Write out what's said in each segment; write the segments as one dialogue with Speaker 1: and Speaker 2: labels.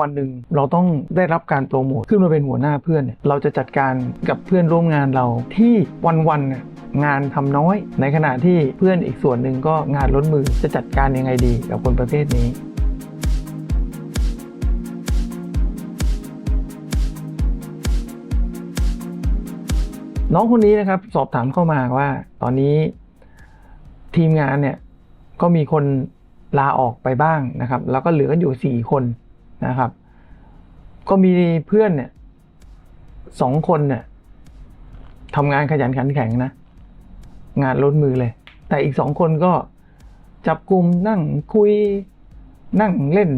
Speaker 1: วันหนึ่งเราต้องได้รับการโปรโมทขึ้นมาเป็นหัวหน้าเพื่อน เราจะจัดการกับเพื่อนร่วมงานเราที่วันๆน่ะงานทำน้อย ในขณะที่เพื่อนอีกส่วนหนึ่งก็งานล้นมือจะจัดการยังไงดีกับคนประเภทนี้น้องคนนี้นะครับสอบถามเข้ามาว่า ตอนนี้ทีมงานเนี่ยก็มีคนลาออกไปบ้างนะครับ แล้วก็เหลือกันอยู่สี่คน นะครับ ก็มีเพื่อนเนี่ยสองคนเนี่ยทำงานขยันขันแข็งนะ งานล้นมือเลย แต่อีกสองคนก็จับกลุ่มนั่งคุยนั่งเล่น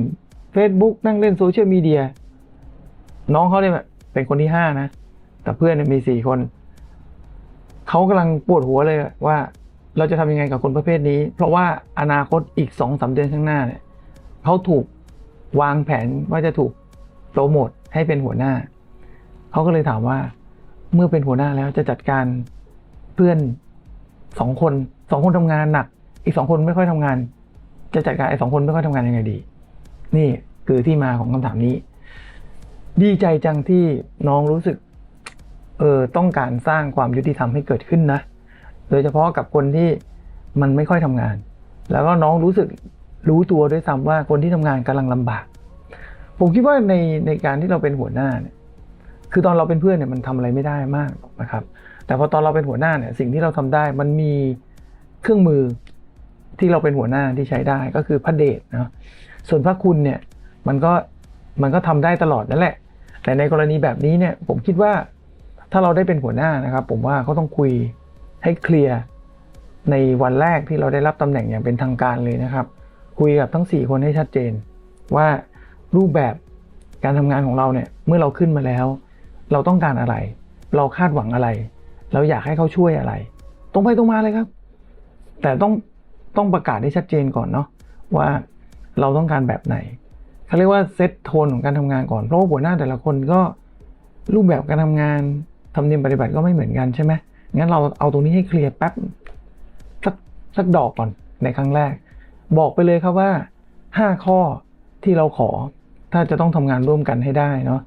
Speaker 1: Facebook นั่งเล่นโซเชียลมีเดียน้องเขาเนี่ยเป็นคนที่ห้านะ แต่เพื่อนมีสี่คน เขากำลังปวดหัวเลยว่าเราจะทำยังไงกับคนประเภทนี้ เพราะว่าอนาคตอีกสองสาเดือนข้างหน้าเนี่ยเขาถูก วางแผนว่าจะถูกโปรโมทให้เป็นหัวหน้า เขาก็เลยถามว่าเมื่อเป็นหัวหน้าแล้วจะจัดการเพื่อนสองคนสองคนทำงานหนัก อีกสองคนไม่ค่อยทำงาน จะจัดการไอ้สองคนไม่ค่อยทำงานยังไงดี นี่คือที่มาของคำถามนี้ ดีใจจังที่น้องรู้สึกเออต้องการสร้างความยุติธรรมให้เกิดขึ้นนะ โดยเฉพาะกับคนที่มันไม่ค่อยทำงาน แล้วก็น้องรู้สึก รู้ตัวด้วยซ้ำว่าคนที่ทำงานกำลังลำบาก ผมคิดว่าในในการที่เราเป็นหัวหน้าเนี่ยคือตอนเราเป็นเพื่อนเนี่ยมันทำอะไรไม่ได้มากนะครับ แต่พอตอนเราเป็นหัวหน้าเนี่ยสิ่งที่เราทำได้มันมีเครื่องมือที่เราเป็นหัวหน้าที่ใช้ได้ก็คือพระเดชเนาะส่วนพระคุณเนี่ยมันก็มันก็ทำได้ตลอดนั่นแหละ แต่ในกรณีแบบนี้เนี่ยผมคิดว่าถ้าเราได้เป็นหัวหน้านะครับ ผมว่าเขาต้องคุยให้เคลียร์ในวันแรกที่เราได้รับตำแหน่งอย่างเป็นทางการเลยนะครับ คุยกับทั้ง 4 คนให้ชัดเจน ว่ารูปแบบการทำงานของเราเนี่ยเมื่อเราขึ้นมาแล้ว เราต้องการอะไร เราคาดหวังอะไร เราอยากให้เขาช่วยอะไร ตรงไปตรงมาเลยครับ แต่ต้องต้องประกาศให้ชัดเจนก่อนเนาะว่าเราต้องการแบบไหนเขาเรียกว่าเซตโทนของการทำงานก่อนเพราะว่าหัวหน้าแต่ละคนก็รูปแบบการทำงานทำเนียมปฏิบัติก็ไม่เหมือนกันใช่ไหมงั้นเราเอาตรงนี้ให้เคลียร์แป๊บสักสักดอกก่อนในครั้งแรก บอกไปเลยครับว่าห้าข้อที่เราขอ ถ้าจะต้องทำงานร่วมกันให้ได้เนาะ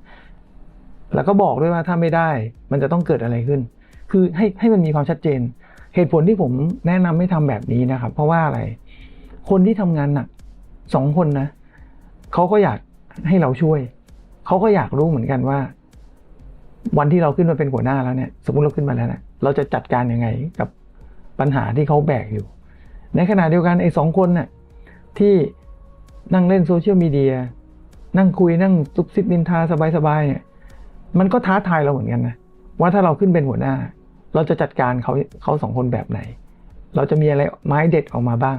Speaker 1: แล้วก็บอกด้วยว่าถ้าไม่ได้ มันจะต้องเกิดอะไรขึ้น คือให้ให้มันมีความชัดเจน เหตุผลที่ผมแนะนำไม่ทำแบบนี้นะครับ เพราะว่าอะไร คนที่ทำงานหนักสองคนนะเขาก็อยากให้เราช่วยเขาก็อยากรู้เหมือนกันว่า วันที่เราขึ้นมาเป็นหัวหน้าแล้วเนี่ย สมมติเราขึ้นมาแล้วเนี่ยเราจะจัดการยังไงกับปัญหาที่เขาแบกอยู่ ในขณะเดียวกันไอ้สองคนน่ะที่นั่งเล่นโซเชียลมีเดียนั่งคุยนั่งซุบซิบนินทาสบายๆเนี่ยมันก็ท้าทายเราเหมือนกันนะว่าถ้าเราขึ้นเป็นหัวหน้า เราจะจัดการเขาเขาสองคนแบบไหน เราจะมีอะไรไม้เด็ดออกมาบ้าง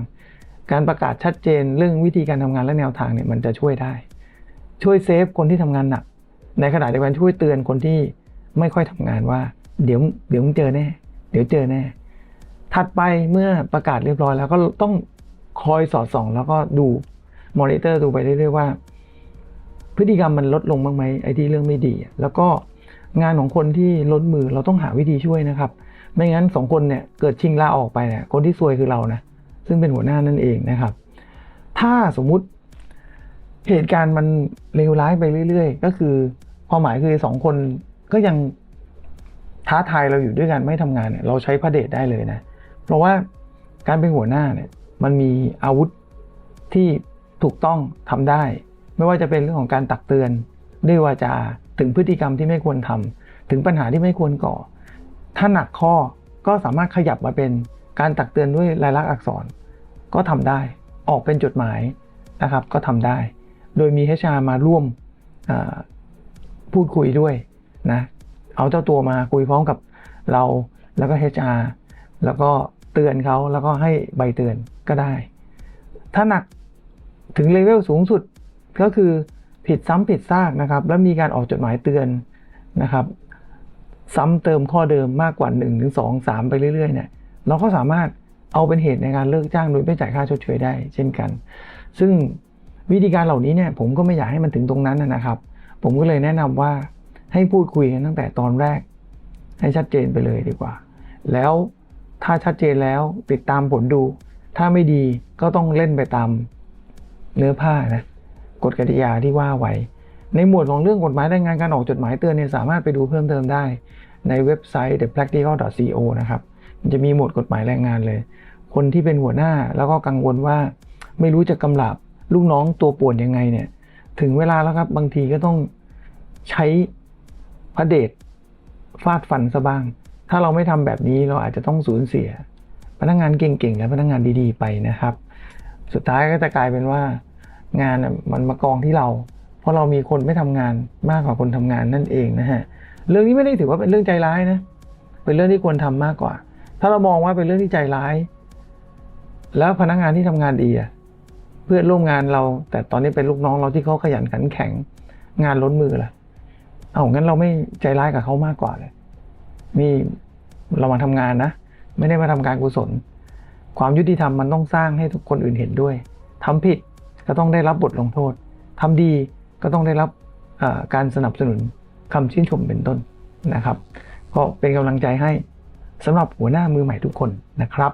Speaker 1: การประกาศชัดเจนเรื่องวิธีการทำงานและแนวทางเนี่ยมันจะช่วยได้ ช่วยเซฟคนที่ทำงานหนักในขณะเดียวกันช่วยเตือนคนที่ไม่ค่อยทำงานว่า เดี๋ยวเดี๋ยวมึงเจอแน่ เดี๋ยวเจอแน่ ถัดไปเมื่อประกาศเรียบร้อยแล้วก็ต้องคอยสอดส่อง แล้วก็ดูมอนิเตอร์ดูไปเรื่อยๆว่า พฤติกรรมมันลดลงบ้างไหมไอ้ที่เรื่องไม่ดี แล้วก็งานของคนที่ล้นมือเราต้องหาวิธีช่วยนะครับ ไม่งั้นสองคนเนี่ยเกิดชิงลาออกไปเนี่ยคนที่ซวยคือเรานะซึ่งเป็นหัวหน้านั่นเองนะครับ ถ้าสมมุติเหตุการณ์มันเลวร้ายไปเรื่อย ๆ ก็คือความหมายคือสองคนก็ยังท้าทายเราอยู่ด้วยกันไม่ทำงานเนี่ยเราใช้พระเดชได้เลยนะ เพราะว่าการเป็นหัวหน้าเนี่ยมันมีอาวุธที่ถูกต้องทำได้ ไม่ว่าจะเป็นเรื่องของการตักเตือนด้วยวาจาถึงพฤติกรรมที่ไม่ควรทำถึงปัญหาที่ไม่ควรก่อ ถ้าหนักข้อก็สามารถขยับมาเป็นการตักเตือนด้วยลายลักษณ์อักษรก็ทำได้ ออกเป็นจดหมายนะครับ ก็ทำได้ โดยมีเฮชามาร่วมพูดคุยด้วยนะเอาเจ้าตัวมาคุยพร้อมกับเราแล้วก็เฮชาแล้วก็ ตือนเขาแล้วก็ให้ใบเตือนก็ได้ ถ้าหนักถึงเลเวลสูงสุดก็คือผิดซ้ำผิดซากนะครับ แล้วมีการออกจดหมายเตือนนะครับ ซ้ำเติมข้อเดิมมากกว่า1ถึง2 3ไปเรื่อยๆเนี่ยเราก็สามารถเอาเป็นเหตุในการเลิกจ้างโดยไม่จ่ายค่าชดเชยได้ เช่นกัน ซึ่งวิธีการเหล่านี้เนี่ยผมก็ไม่อยากให้มันถึงตรงนั้นนะครับ ผมก็เลยแนะนำว่าให้พูดคุยกันตั้งแต่ตอนแรก ให้ชัดเจนไปเลยดีกว่า แล้ว ถ้าชัดเจนแล้วติดตามผลดู ถ้าไม่ดีก็ต้องเล่นไปตามเนื้อผ้านะกฎกติกาที่ว่าไว้ในหมวดของเรื่องกฎหมายแรายงานการออกจดหมายเตือนเนี่ยสามารถไปดูเพิ่มเติมได้ ในเว็บไซต์ thepractical.co นะครับจะมีหมวดกฎหมายแรงงานเลย คนที่เป็นหัวหน้าแล้วก็กังวลว่า ไม่รู้จะกำลับลูกน้องตัวป่วนยังไงเนี่ย ถึงเวลาแล้วครับบางทีก็ต้องใช้พระเดชฟาดฟันซะบ้าง ถ้าเราไม่ทำแบบนี้เราอาจจะต้องสูญเสีย พนักงานเก่งๆและพนักงานดีๆไปนะครับ สุดท้ายก็จะกลายเป็นว่างานมันมากองที่เรา เพราะเรามีคนไม่ทำงานมากกว่าคนทำงานนั่นเองนะฮะเรื่องนี้ไม่ได้ถือว่าเป็นเรื่องใจร้ายนะเป็นเรื่องที่ควรทำมากกว่า ถ้าเรามองว่าเป็นเรื่องที่ใจร้าย แล้วพนักงานที่ทำงานดีอะเพื่อนร่วมงานเรา แต่ตอนนี้เป็นลูกน้องเราที่เขาขยันขันแข็งงานล้นมือล่ะเอางั้นเราไม่ใจร้ายกับเขามากกว่าเลย นี่เรามาทำงานนะ ไม่ได้มาทำการกุศล ความยุติธรรมมันต้องสร้างให้ทุกคนอื่นเห็นด้วยทำผิดก็ต้องได้รับบทลงโทษทำดีก็ต้องได้รับการสนับสนุนคำชื่นชมเป็นต้นนะครับ ก็เป็นกำลังใจให้สำหรับหัวหน้ามือใหม่ทุกคนนะครับ